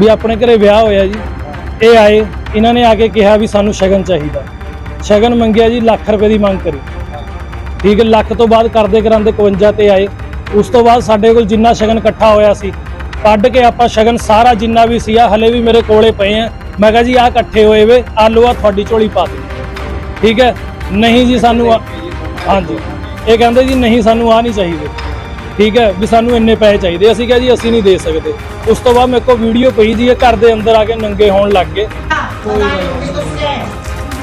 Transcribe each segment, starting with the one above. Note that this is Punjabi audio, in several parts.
ਵੀ ਆਪਣੇ ਘਰੇ ਵਿਆਹ ਹੋਇਆ ਜੀ, ਇਹ ਆਏ, ਇਹਨਾਂ ਨੇ ਆ ਕੇ ਕਿਹਾ ਵੀ ਸਾਨੂੰ ਸ਼ਗਨ ਚਾਹੀਦਾ। ਸ਼ਗਨ ਮੰਗਿਆ ਜੀ, ਲੱਖ ਰੁਪਏ ਦੀ ਮੰਗ ਕਰੀ। ਠੀਕ ਹੈ, ਲੱਖ ਤੋਂ ਬਾਅਦ ਕਰਦੇ ਕਰਾਂਦੇ 51 ਤੇ ਆਏ। ਉਸ ਤੋਂ ਬਾਅਦ ਸਾਡੇ ਕੋਲ ਜਿੰਨਾ ਸ਼ਗਨ ਇਕੱਠਾ ਹੋਇਆ ਸੀ, ਕੱਢ ਕੇ ਆਪਾਂ ਸ਼ਗਨ ਸਾਰਾ ਜਿੰਨਾ ਵੀ ਸੀ ਆ ਹਲੇ ਵੀ ਮੇਰੇ ਕੋਲੇ ਪਏ ਆ। ਮੈਂ ਕਿਹਾ ਜੀ ਆ ਇਕੱਠੇ ਹੋਏ ਵੇ, ਆਲੂ ਆ ਤੁਹਾਡੀ ਝੋਲੀ ਪਾ ਦੇ ਠੀਕ ਹੈ, ਨਹੀਂ ਜੀ, ਸਾਨੂੰ ਆ- ਹਾਂਜੀ। ਇਹ ਕਹਿੰਦੇ ਜੀ, ਨਹੀਂ, ਸਾਨੂੰ ਆ ਨਹੀਂ ਚਾਹੀਦੇ। ਠੀਕ ਹੈ ਵੀ ਸਾਨੂੰ ਇੰਨੇ ਪੈਸੇ ਚਾਹੀਦੇ ਅਸੀਂ ਕਿਹਾ ਜੀ ਅਸੀਂ ਨਹੀਂ ਦੇ ਸਕਦੇ ਉਸ ਤੋਂ ਬਾਅਦ ਮੇਰੇ ਕੋਲ ਵੀਡੀਓ ਪਈ ਜੀ ਇਹ ਘਰ ਦੇ ਅੰਦਰ ਆ ਕੇ ਨੰਗੇ ਹੋਣ ਲੱਗ ਗਏ बनाए दूंगी तुझसे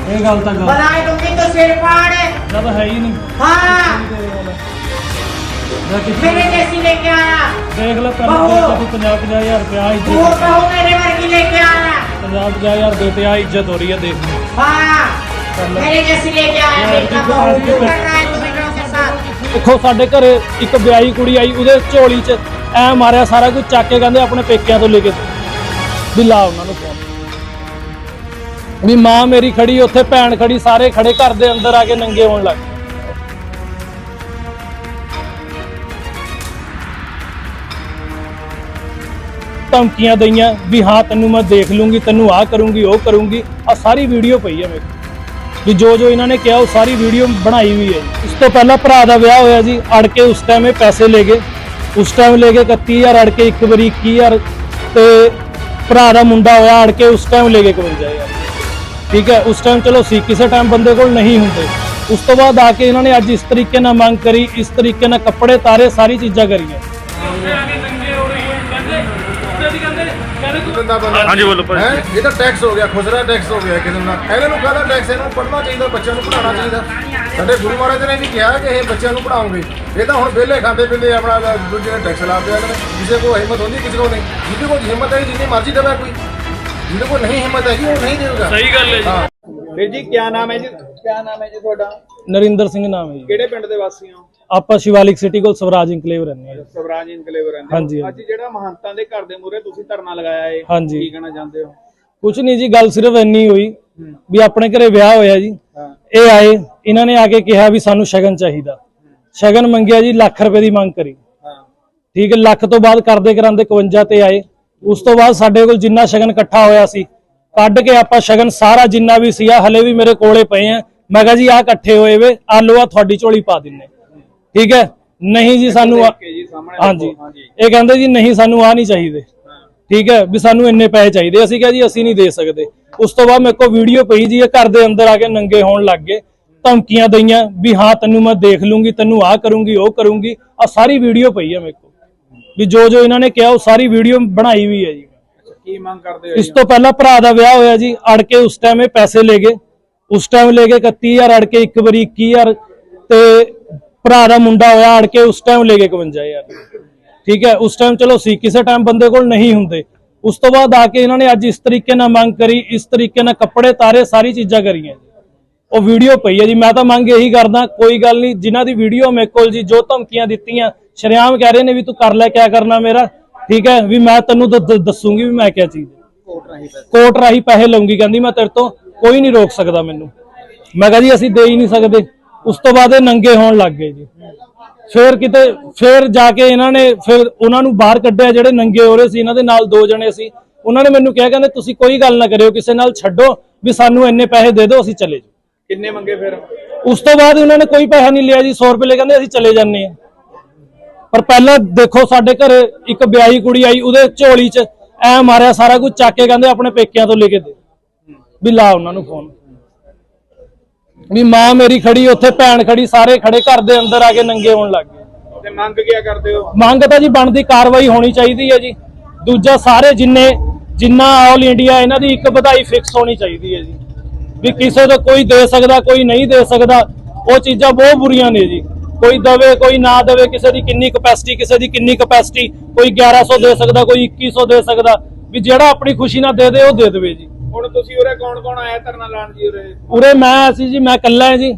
ਇਹ ਗੱਲ ਤਾਂ ਗੱਲ बनाए दूंगी तो सिर फाड़ ਜਦ ਹੈ ਹੀ ਨਹੀਂ हाँ ਜਾਂ ਕਿਸੇ मेरे जैसी लेके आया ਦੇਖ ਲੈ ਪਹਿਲਾਂ ਬਹੂ। ਤੂੰ 50 50000 ਰੁਪਇਆ वो ਇੱਜ਼ਤ बहू मेरे वर्गी लेके आया 50 50000 ਦੇ ਤੇ ਆ ਇੱਜ਼ਤ ਹੋ ਰਹੀ ਹੈ ਦੇਖ ਲਈ। हाँ मेरे जैसी लेके आया यार, बेटा कितना बहू आदमी क्यों बैठ- कर रहा है तू बेटों के साथ ਦੇਖੋ ਸਾਡੇ ਘਰੇ ਇੱਕ ਵਿਆਹੀ ਕੁੜੀ ਆਈ, ਉਹਦੇ ਝੋਲੀ 'ਚ ਐ ਮਾਰਿਆ ਸਾਰਾ ਕੁਝ, ਚੱਕ ਕੇ ਕਹਿੰਦੇ ਆਪਣੇ ਪੇਕਿਆਂ ਤੋਂ ਲੈ ਕੇ ਵੀ ਲਾ ਉਹਨਾਂ ਨੂੰ ਫੋਨ। ਵੀ ਮਾਂ ਮੇਰੀ ਖੜੀ, ਉੱਥੇ ਭੈਣ ਖੜੀ, ਸਾਰੇ ਖੜੇ ਘਰ ਦੇ ਅੰਦਰ ਆ ਕੇ ਨੰਗੇ ਹੋਣ ਲੱਗ ਗਏ। ਧਮਕੀਆਂ ਦਈਆਂ ਵੀ ਹਾਂ, ਤੈਨੂੰ ਮੈਂ ਦੇਖ ਲੂੰਗੀ, ਤੈਨੂੰ ਆ ਕਰੂੰਗੀ, ਉਹ ਕਰੂੰਗੀ। ਆ ਸਾਰੀ ਵੀਡੀਓ ਪਈ ਹੈ ਮੇਰੇ ਵੀ ਜੋ ਜੋ ਇਹਨਾਂ ਨੇ ਕਿਹਾ ਉਹ ਸਾਰੀ ਵੀਡੀਓ ਬਣਾਈ ਹੋਈ ਹੈ। ਜੀ। ਉਸ ਤੋਂ ਪਹਿਲਾਂ ਭਰਾ ਦਾ ਵਿਆਹ ਹੋਇਆ ਜੀ, ਅੜ ਕੇ ਉਸ ਟਾਈਮ ਇਹ ਪੈਸੇ ਲੈ ਗਏ। ਉਸ ਟਾਈਮ ਲੈ ਗਏ 31000 ਅੜ ਕੇ ਇੱਕ ਵਾਰੀ 21000 ਤੇ ਭਰਾ ਦਾ ਮੁੰਡਾ ਹੋਇਆ, ਅੜ ਕੇ ਉਸ ਟਾਈਮ ਲੈ ਕੇ 51000 ਠੀਕ ਹੈ, ਉਸ ਟਾਈਮ ਚਲੋ ਸੀ ਕਿਸੇ ਟਾਈਮ ਬੰਦੇ ਕੋਲ ਨਹੀਂ ਹੁੰਦੇ। ਉਸ ਤੋਂ ਬਾਅਦ ਆ ਕੇ ਇਹਨਾਂ ਨੇ ਅੱਜ ਇਸ ਤਰੀਕੇ ਨਾਲ ਮੰਗ ਕਰੀ, ਇਸ ਤਰੀਕੇ ਨਾਲ ਕੱਪੜੇ ਤਾਰੇ ਸਾਰੀ ਚੀਜ਼ਾਂ ਕਰੀਆਂ। ਹਾਂਜੀ ਬੋਲੋ ਹੈ? ਇਹ ਤਾਂ ਟੈਕਸ ਹੋ ਗਿਆ ਖੁਸਰਾ ਟੈਕਸ ਹੋ ਗਿਆ ਕਿਸੇ ਨਾਲ ਇਹਨਾਂ ਨੂੰ ਕਾਹਦਾ ਟੈਕਸ ਇਹਨਾਂ ਨੂੰ ਪੜ੍ਹਨਾ ਚਾਹੀਦਾ ਬੱਚਿਆਂ ਨੂੰ ਪੜ੍ਹਾਉਣਾ ਚਾਹੀਦਾ। ਸਾਡੇ ਗੁਰੂ ਮਹਾਰਾਜ ਨੇ ਵੀ ਕਿਹਾ ਕਿ ਇਹ ਬੱਚਿਆਂ ਨੂੰ ਪੜਾਉਂਗੇ ਇਹ ਤਾਂ ਹੁਣ ਵਿਹਲੇ ਖਾਂਦੇ ਪੀਂਦੇ ਆਪਣਾ ਦੂਜੇ ਨੇ ਟੈਕਸ ਲਾਉਂਦੇ ਆ ਇਹਨਾਂ ਨੇ। ਕਿਸੇ ਕੋਲ ਹਿੰਮਤ ਹੁੰਦੀ ਕਿਸੇ ਕੋਲ ਨਹੀਂ। ਜਿਹਦੇ ਕੋਲ ਹਿੰਮਤ ਹੈ ਜਿੰਨੀ ਮਰਜ਼ੀ ਦੇਵੇ ਕੋਈ। ਜਿਹਦੇ ਕੋਲ ਨਹੀਂ ਹਿੰਮਤ ਹੈਗੀ ਉਹ ਨਹੀਂ ਦੇਊਗਾ। ਸਹੀ ਗੱਲ ਹੈ ਜੀ। ਹਾਂ। ਵੀਰ ਜੀ ਕੀ ਨਾਮ ਹੈ ਜੀ? ਕੀ ਨਾਮ ਹੈ ਜੀ ਤੁਹਾਡਾ? ਨਰਿੰਦਰ ਸਿੰਘ ਨਾਮ ਹੈ ਜੀ। ਕਿਹੜੇ ਪਿੰਡ ਦੇ ਵਾਸੀ ਹੋ? ਆਪਾਂ ਸ਼ਿਵਾਲਿਕ ਸਿਟੀ ਕੋਲ ਸਵਰਾਜ ਇਨਕਲੇਵ ਰਹਿੰਦੇ ਹਾਂ। ਸਵਰਾਜ ਇਨਕਲੇਵ ਰਹਿੰਦੇ ਹਾਂਜੀ, ਹੋ। ਅੱਜ ਜਿਹੜਾ ਮਹੰਤਾਂ ਦੇ ਘਰ ਦੇ ਮੂਹਰੇ ਤੁਸੀਂ ਧਰਨਾ ਲਗਾਇਆ ਹੈ ਹਾਂਜੀ। ਕੀ ਕਹਿਣਾ ਚਾਹੁੰਦੇ ਹੋ? ਕੁਛ ਨਹੀਂ ਜੀ ਗੱਲ ਸਿਰਫ ਇੰਨੀ ਹੋਈ ਵੀ ਆਪਣੇ ਘਰੇ ਵਿਆਹ ਹੋਇਆ ਜੀ। ਹਾਂ। ਇਹ ਆਏ ਇਹਨਾਂ ਨੇ ਆ ਕੇ ਕਿਹਾ ਵੀ ਸਾਨੂੰ ਸ਼ਗਨ ਚਾਹੀਦਾ। ਸ਼ਗਨ ਮੰਗਿਆ ਜੀ ਲੱਖ ਰੁਪਏ ਦੀ ਮੰਗ ਕਰੀ। ਹਾਂ। ਠੀਕ ਹੈ ਲੱਖ ਤੋਂ ਬਾਅਦ ਕਰਦੇ ਕਰਾਂਦੇ 51 ਤੇ ਆਏ। ਉਸ ਤੋਂ ਬਾਅਦ ਸਾਡੇ ਕੋਲ ਜਿੰਨਾ ਸ਼ਗਨ ਇਕੱਠਾ ਹੋਇਆ ਸੀ ਕੱਢ ਕੇ ਆਪਾਂ ਸ਼ਗਨ ਸਾਰਾ ਜਿੰਨਾ ਵੀ ਸੀ ਆ ਹਲੇ ਵੀ ਮੇਰੇ ਕੋਲੇ ਪਏ ਆ। ਮੈਂ ਕਿਹਾ ਜੀ ਆ ਇਕੱਠੇ ਹੋਏ ਵੇ ਆਲੂ ਆ ਤੁਹਾਡੀ ਝੋਲੀ ਪਾ ਦਿੰਨੇ। ਠੀਕ ਹੈ? ਨਹੀਂ ਜੀ ਸਾਨੂੰ ਆ- ਹਾਂਜੀ। ਇਹ ਕਹਿੰਦੇ ਜੀ ਨਹੀਂ ਸਾਨੂੰ ਆ ਨਹੀਂ ਚਾਹੀਦੇ। ਠੀਕ ਹੈ? ਵੀ ਸਾਨੂੰ ਇੰਨੇ ਪੈਸੇ ਚਾਹੀਦੇ। ਅਸੀਂ ਕਿਹਾ ਜੀ ਅਸੀਂ ਨਹੀਂ ਦੇ ਸਕਦੇ। ਉਸ ਤੋਂ ਬਾਅਦ ਮੇਰੇ ਕੋਲ ਵੀਡੀਓ ਪਈ ਜੀ ਇਹ ਘਰ ਦੇ ਅੰਦਰ ਆ ਕੇ ਨੰਗੇ ਹੋਣ ਲੱਗ ਗਏ। ਧਮਕੀਆਂ ਦਈਆਂ ਵੀ ਹਾਂ ਤੈਨੂੰ ਮੈਂ ਦੇਖ ਲੂੰਗੀ ਤੈਨੂੰ ਆ ਕਰੂੰਗੀ ਉਹ ਕਰੂੰਗੀ। ਆ ਸਾਰੀ ਵੀਡੀਓ ਪਈ ਹੈ ਮੇਰੇ ਕੋਲ। ਵੀ ਜੋ ਜੋ ਇਹਨਾਂ ਨੇ ਕਿਹਾ ਉਹ ਸਾਰੀ ਵੀਡੀਓ ਬਣਾਈ ਵੀ ਹੈ ਜੀ। ਕੀ ਮੰਗ ਕਰਦੇ ਹੋ ਇਸ ਤੋਂ ਪਹਿਲਾਂ ਭਰਾ ਦਾ ਵਿਆਹ ਹੋਇਆ ਜੀ ਅੜ ਕੇ ਉਸ ਟਾਈਮ ਇਹ ਪੈਸੇ ਲੈ ਗਏ। ਉਸ ਟਾਈਮ ਲੈ ਗਏ 31000 ਅੜ ਕੇ ਇੱਕ ਵਾਰੀ 21000 ਤੇ ਭਰਾ ਦਾ ਮੁੰਡਾ ਹੋਇਆ ਅੜ ਕੇ ਉਸ ਟਾਈਮ ਲੈ ਗਏ 51000 ਠੀਕ ਹੈ ਉਸ ਟਾਈਮ ਚਲੋ ਸੀ ਕਿਸੇ ਟਾਈਮ ਬੰਦੇ ਕੋਲ ਨਹੀਂ ਹੁੰਦੇ। ਉਸ ਤੋਂ ਬਾਅਦ ਆ ਕੇ ਇਹਨਾਂ ਨੇ ਅੱਜ ਇਸ ਤਰੀਕੇ ਨਾਲ ਮੰਗ ਕਰੀ ਇਸ ਤਰੀਕੇ ਨਾਲ ਕੱਪੜੇ ਤਾਰੇ ਸਾਰੀ ਚੀਜ਼ਾਂ ਕਰੀਆਂ ਉਹ ਵੀਡੀਓ ਪਈ ਹੈ ਜੀ ਮੈਂ ਤਾਂ ਮੰਗ ਇਹੀ ਕਰਦਾ ਕੋਈ ਗੱਲ ਨਹੀਂ ਜਿਨ੍ਹਾਂ ਦੀ ਵੀਡੀਓ ਮੇਰੇ ਕੋਲ ਜੀ ਜੋ ਧਮਕੀਆਂ ਦਿੱਤੀਆਂ ਸ਼ਰਿਆਮ ਕਹਿ ਰਹੇ ਨੇ ਵੀ ਤੂੰ ਕਰ ਲੈ ਕਿਆ ਕਰਨਾ ਮੇਰਾ। ਠੀਕ ਹੈ? ਵੀ ਮੈਂ ਤੈਨੂੰ ਦੱਸੂਗੀ ਵੀ ਮੈਂ ਕਿਆ ਚੀਜ਼ ਕੋਟ ਰਾਹੀਂ ਪੈਸੇ ਕੋਰਟ ਰਾਹੀਂ ਪੈਸੇ ਲਊਂਗੀ ਕਹਿੰਦੀ ਮੈਂ ਤੇਰੇ ਤੋਂ ਕੋਈ ਨਹੀਂ ਰੋਕ ਸਕਦਾ ਮੈਨੂੰ। ਮੈਂ ਕਿਹਾ ਜੀ ਅਸੀਂ ਦੇ ਹੀ ਨਹੀਂ ਸਕਦੇ। ਉਸ ਤੋਂ ਬਾਅਦ ਇਹ ਨੰਗੇ ਹੋਣ ਲੱਗ ਗਏ ਜੀ। ਫਿਰ ਕਿਤੇ ਫਿਰ ਜਾ ਕੇ ਇਹਨਾਂ ਨੇ ਫਿਰ ਉਹਨਾਂ ਨੂੰ ਬਾਹਰ ਕੱਢਿਆ ਜਿਹੜੇ ਨੰਗੇ ਹੋ ਰਹੇ ਸੀ ਇਹਨਾਂ ਦੇ ਨਾਲ ਦੋ ਜਣੇ ਸੀ। ਉਹਨਾਂ ਨੇ ਮੈਨੂੰ ਕਿਹਾ ਕਹਿੰਦੇ ਤੁਸੀਂ ਕੋਈ ਗੱਲ ਨਾ ਕਰਿਓ ਕਿਸੇ ਨਾਲ ਛੱਡੋ ਵੀ ਸਾਨੂੰ ਇੰਨੇ ਪੈਸੇ ਦੇ ਦਿਓ ਅਸੀਂ ਚਲੇ ਜਾਓ ਕਿੰਨੇ ਮੰਗੇ ਫਿਰ? ਉਸ ਤੋਂ ਬਾਅਦ ਉਹਨਾਂ ਨੇ ਕੋਈ ਪੈਸਾ ਨਹੀਂ ਲਿਆ ਜੀ 100 ਰੁਪਏ ਲੈ ਕਹਿੰਦੇ ਅਸੀਂ ਚਲੇ ਜਾਂਦੇ ਆ ਪਰ ਪਹਿਲਾਂ ਦੇਖੋ ਸਾਡੇ ਘਰੇ ਇੱਕ ਵਿਆਹੀ ਕੁੜੀ ਆਈ ਉਹਦੇ ਝੋਲੀ 'ਚ ਐ ਮਾਰਿਆ ਸਾਰਾ ਕੁਝ ਚੱਕ ਕੇ ਕਹਿੰਦੇ ਆਪਣੇ ਪੇਕਿਆਂ ਤੋਂ ਲੈ ਕੇ ਦੇ। ਵੀ ਲਾ ਉਹਨਾਂ ਨੂੰ ਫੋਨ ਵੀ ਮਾਂ ਮੇਰੀ ਖੜੀ ਉੱਥੇ ਭੈਣ ਖੜੀ ਸਾਰੇ ਖੜੇ ਘਰ ਦੇ ਅੰਦਰ ਆ ਕੇ ਨੰਗੇ ਹੋਣ ਲੱਗ ਗਏ। ਤੇ ਮੰਗ ਕੀ ਕਰਦੇ ਹੋ? ਮੰਗ ਤਾਂ ਜੀ ਬਣਦੀ ਕਾਰਵਾਈ ਹੋਣੀ ਚਾਹੀਦੀ ਹੈ ਜੀ। ਦੂਜਾ ਸਾਰੇ ਜਿੰਨੇ ਜਿੰਨਾ ਆਲ ਇੰਡੀਆ ਇਹਨਾਂ ਦੀ ਇੱਕ ਵਧਾਈ ਫਿਕਸ ਹੋਣੀ ਚਾਹੀਦੀ ਹੈ ਜੀ। ਵੀ ਕਿਸੇ ਤੋਂ ਕੋਈ ਦੇ ਸਕਦਾ ਕੋਈ ਨਹੀਂ ਦੇ ਸਕਦਾ ਉਹ ਚੀਜ਼ਾਂ ਬਹੁਤ ਬੁਰੀਆਂ ਨੇ ਜੀ। ਕੋਈ ਦਵੇ ਕੋਈ ਨਾ ਦੇਵੇ ਕਿਸੇ ਦੀ ਕਿੰਨੀ ਕਪੈਸਿਟੀ ਕਿਸੇ ਦੀ ਕਿੰਨੀ ਕਪੈਸਿਟੀ ਕੋਈ 1100 ਦੇ ਸਕਦਾ ਕੋਈ 2100 ਦੇ ਸਕਦਾ ਵੀ ਜਿਹੜਾ ਆਪਣੀ ਖੁਸ਼ੀ ਨਾਲ ਦੇ ਦੇ ਉਹ ਦੇ ਦੇਵੇ ਜੀ। ਹੁਣ ਤੁਸੀਂ ਉਰੇ ਕੌਣ ਕੌਣ ਆਇਆ ਧਰਨਾ ਲਾਣ ਜੀ ਉਰੇ? ਉਰੇ ਮੈਂ ਅਸੀਂ ਜੀ ਮੈਂ ਇਕੱਲਾ ਹਾਂ ਜੀ।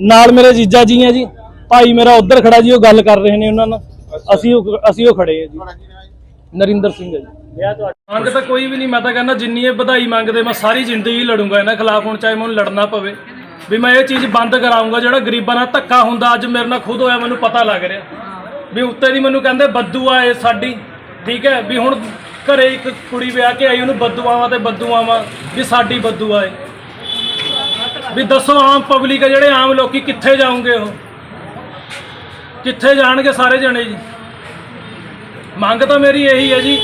ਨਾਲ ਮੇਰੇ ਜੀਜਾ ਜੀ ਹੈ ਜੀ। ਭਾਈ ਮੇਰਾ ਉੱਧਰ ਖੜਾ ਜੀ ਉਹ ਗੱਲ ਕਰ ਰਹੇ ਨੇ ਉਹਨਾਂ ਨਾਲ। ਅਸੀਂ ਅਸੀਂ ਉਹ ਖੜੇ ਹਾਂ ਜੀ। ਨਰਿੰਦਰ ਸਿੰਘ ਜੀ। ਮੰਗ ਤਾਂ ਕੋਈ ਵੀ ਨਹੀਂ ਮੈਂ ਤਾਂ ਕਹਿੰਦਾ ਜਿੰਨੀ ਇਹ ਵਧਾਈ ਮੰਗਦੇ ਮੈਂ ਸਾਰੀ ਜ਼ਿੰਦਗੀ ਲੜੂੰਗਾ। ਇਹਨਾਂ ਖਿਲਾਫ ਹੁਣ ਚਾਹੇ ਮੈਨੂੰ ਲੜਨਾ ਪਵੇ। ਵੀ ਮੈਂ ਇਹ ਚੀਜ਼ ਬੰਦ ਕਰਾਉਂਗਾ ਜਿਹੜਾ ਗਰੀਬਾਂ ਨਾਲ ਧੱਕਾ ਹੁੰਦਾ ਅੱਜ ਮੇਰੇ ਨਾਲ ਖੁਦ ਹੋਇਆ ਮੈਨੂੰ ਪਤਾ ਲੱਗ ਰਿਹਾ। ਵੀ ਉੱਤੇ ਦੀ ਮੈਨੂੰ ਕਹਿੰਦੇ ਬੱਦੂ ਆ ਇਹ ਸਾਡੀ ਠੀਕ ਹੈ? ਵੀ ਹੁਣ ਘਰੇ ਇੱਕ ਕੁੜੀ ਵਿਆਹ ਕੇ ਆਈ ਉਹਨੂੰ ਬਦਦੁਆਵਾਂ ਤੇ ਬਦਦੁਆਵਾਂ ਵੀ ਸਾਡੀ ਬਦਦੁਆ ਹੈ ਵੀ ਦੱਸੋ ਆਮ ਪਬਲਿਕ ਜਿਹੜੇ ਆਮ ਲੋਕੀ ਕਿੱਥੇ ਜਾਣਗੇ ਉਹ? ਕਿੱਥੇ ਜਾਣਗੇ ਸਾਰੇ ਜਣੇ ਜੀ? ਮੰਗ ਤਾਂ ਮੇਰੀ ਇਹੀ ਹੈ ਜੀ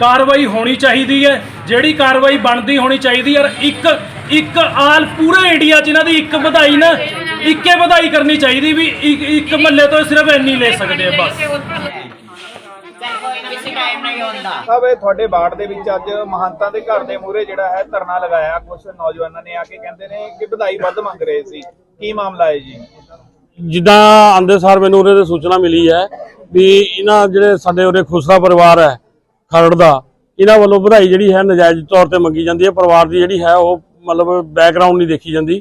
ਕਾਰਵਾਈ ਹੋਣੀ ਚਾਹੀਦੀ ਹੈ ਜਿਹੜੀ ਕਾਰਵਾਈ ਬਣਦੀ ਹੋਣੀ ਚਾਹੀਦੀ ਔਰ ਇੱਕ ਇੱਕ ਆਲ ਪੂਰੇ ਇੰਡੀਆ 'ਚ ਇਹਨਾਂ ਦੀ ਇੱਕ ਵਧਾਈ ਨਾ ਇੱਕੇ ਵਧਾਈ ਕਰਨੀ ਚਾਹੀਦੀ ਵੀ ਇੱਕ- ਇੱਕ ਤੋਂ ਸਿਰਫ ਇੰਨੀ ਲੈ ਸਕਦੇ ਆ ਬਸ। ਸਾਹਿਬ ਤੁਹਾਡੇ ਬਾੜ ਦੇ ਵਿੱਚ ਅੱਜ ਮਹੰਤਾਂ ਦੇ ਘਰ ਦੇ ਮੂਹਰੇ ਜਿਹੜਾ ਹੈ ਧਰਨਾ ਲਗਾਇਆ। ਕੁਝ ਨੌਜਵਾਨਾਂ ਨੇ ਆ ਕੇ ਕਹਿੰਦੇ ਨੇ ਕਿ ਵਧਾਈ ਵੱਧ ਮੰਗ ਰਹੇ ਸੀ। ਕੀ ਮਾਮਲਾ ਹੈ ਜੀ? ਜਿੱਦਾਂ ਆਉਂਦੇ ਸਾਰ ਮੈਨੂੰ ਉਹਦੇ ਸੂਚਨਾ ਮਿਲੀ ਹੈ ਵੀ ਇਹਨਾਂ ਜਿਹੜੇ ਸਾਡੇ ਉਰੇ ਖੁਸਰਾ ਪਰਿਵਾਰ ਹੈ ਖਰੜ ਦਾ ਇਹਨਾਂ ਵੱਲੋਂ ਵਧਾਈ ਜਿਹੜੀ ਹੈ ਨਜਾਇਜ਼ ਤੌਰ ਤੇ ਮੰਗੀ ਜਾਂਦੀ ਹੈ। ਪਰਿਵਾਰ ਦੀ ਜਿਹੜੀ ਹੈ ਉਹ ਮਤਲਬ ਬੈਕਗ੍ਰਾਉਂਡ ਨਹੀਂ ਦੇਖੀ ਜਾਂਦੀ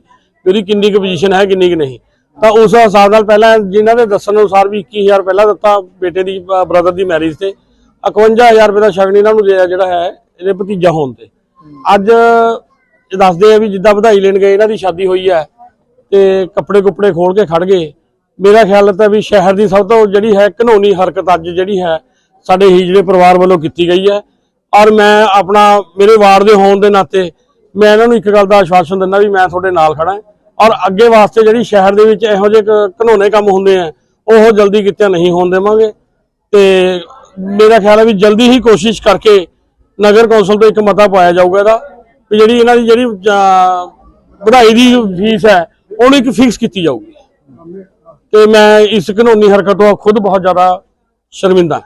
ਵੀ ਉਹਦੀ ਕਿੰਨੀ ਕੁ ਪੋਜੀਸ਼ਨ ਹੈ, ਕਿੰਨੀ ਕੁ ਨਹੀਂ। ਤਾਂ ਉਸ ਹਿਸਾਬ ਨਾਲ ਪਹਿਲਾਂ ਜਿਨ੍ਹਾਂ ਦੇ ਦੱਸਣ ਅਨੁਸਾਰ ਵੀ 21000 ਪਹਿਲਾਂ ਦਿੱਤਾ ਬੇਟੇ ਦੀ ਬ੍ਰਦਰ ਦੀ ਮੈਰਿਜ ਤੇ। 51000 ਰੁਪਏ ਦਾ ਸ਼ਗਨ ਇਹਨਾਂ ਨੂੰ ਲਿਆ ਜਿਹੜਾ ਹੈ, ਇਹਦੇ ਭਤੀਜਾ ਹੋਣ ਤੇ। ਅੱਜ ਇਹ ਦੱਸਦੇ ਆ ਵੀ ਜਿੱਦਾਂ ਵਧਾਈ ਲੈਣ ਗਏ, ਇਹਨਾਂ ਦੀ ਸ਼ਾਦੀ ਹੋਈ ਹੈ ਤੇ ਕੱਪੜੇ ਕੁੱਪੜੇ ਖੋਲ ਕੇ ਖੜ ਗਏ। ਮੇਰਾ ਖਿਆਲ ਤਾਂ ਵੀ ਸ਼ਹਿਰ ਦੀ ਸਭ ਤੋਂ ਜਿਹੜੀ ਹੈ ਘਨੋਨੀ ਹਰਕਤ ਅੱਜ ਜਿਹੜੀ ਹੈ, ਸਾਡੇ ਹੀਜੜੇ ਪਰਿਵਾਰ ਵੱਲੋਂ ਕੀਤੀ ਗਈ ਹੈ। ਔਰ ਮੈਂ ਆਪਣਾ ਮੇਰੇ ਵਾਰਡ ਦੇ ਹੋਣ ਦੇ ਨਾਤੇ ਮੈਂ ਇਹਨਾਂ ਨੂੰ ਇੱਕ ਗੱਲ ਦਾ ਆਸ਼ਵਾਸਨ ਦਿੰਦਾ ਵੀ ਮੈਂ ਤੁਹਾਡੇ ਨਾਲ ਖੜਾ ਔਰ ਅੱਗੇ ਵਾਸਤੇ ਜਿਹੜੀ ਸ਼ਹਿਰ ਦੇ ਵਿੱਚ ਇਹੋ ਜਿਹੇ ਕ- ਘਨੌਣੇ ਕੰਮ ਹੁੰਦੇ ਆ, ਉਹ ਜਲਦੀ ਕਿਤੇ ਨਹੀਂ ਹੋਣ ਦੇਵਾਂਗੇ। ਤੇ ਮੇਰਾ ਖਿਆਲ ਹੈ ਵੀ ਜਲਦੀ ਹੀ ਕੋਸ਼ਿਸ਼ ਕਰਕੇ ਨਗਰ ਕੌਂਸਲ ਤੋਂ ਇੱਕ ਮਤਾ ਪਾਇਆ ਜਾਊਗਾ ਇਹਦਾ, ਵੀ ਜਿਹੜੀ ਇਹਨਾਂ ਦੀ ਜਿਹੜੀ ਵਧਾਈ ਦੀ ਫੀਸ ਹੈ, ਉਹਨੂੰ ਇੱਕ ਫਿਕਸ ਕੀਤੀ ਜਾਊਗੀ। ਤੇ ਮੈਂ ਇਸ ਕਾਨੂੰਨੀ ਹਰਕਤ ਤੋਂ ਖੁਦ ਬਹੁਤ ਜ਼ਿਆਦਾ ਸ਼ਰਮਿੰਦਾ।